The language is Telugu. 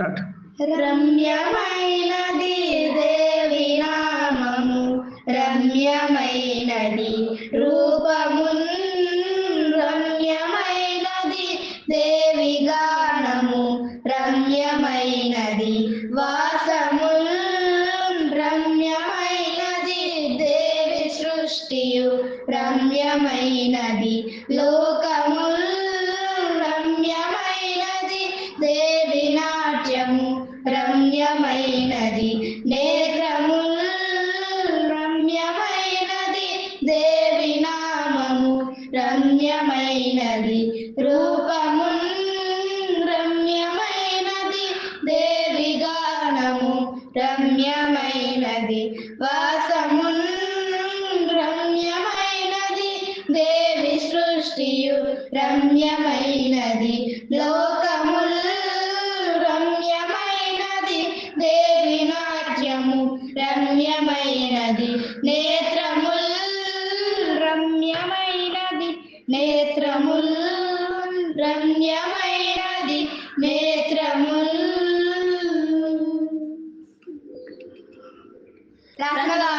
స్టార్ట్. రమ్యమైనది దేవి నామము రమ్యమైనది రూపమున్ రమ్యమైనది దేవి గానము రమ్యమైనది వాసముల్ రమ్యమైనది దేవి సృష్టియు రమ్యమైనది లోకముల్ రమ్యమైనది నేత్రముల్ రమ్యమైనది దేవి నామము రమ్యమైనది రూపమున్ రమ్యమైనది దేవి గానము రమ్యమైనది వాసమున్ రమ్యమైనది దేవి సృష్టియు రమ్యమైనది లో రమ్యమైనది నేత్రముల్ రమ్యమైనది నేత్రముల్ రమ్యమైనది నేత్రముల్ రాష్ట్రగారు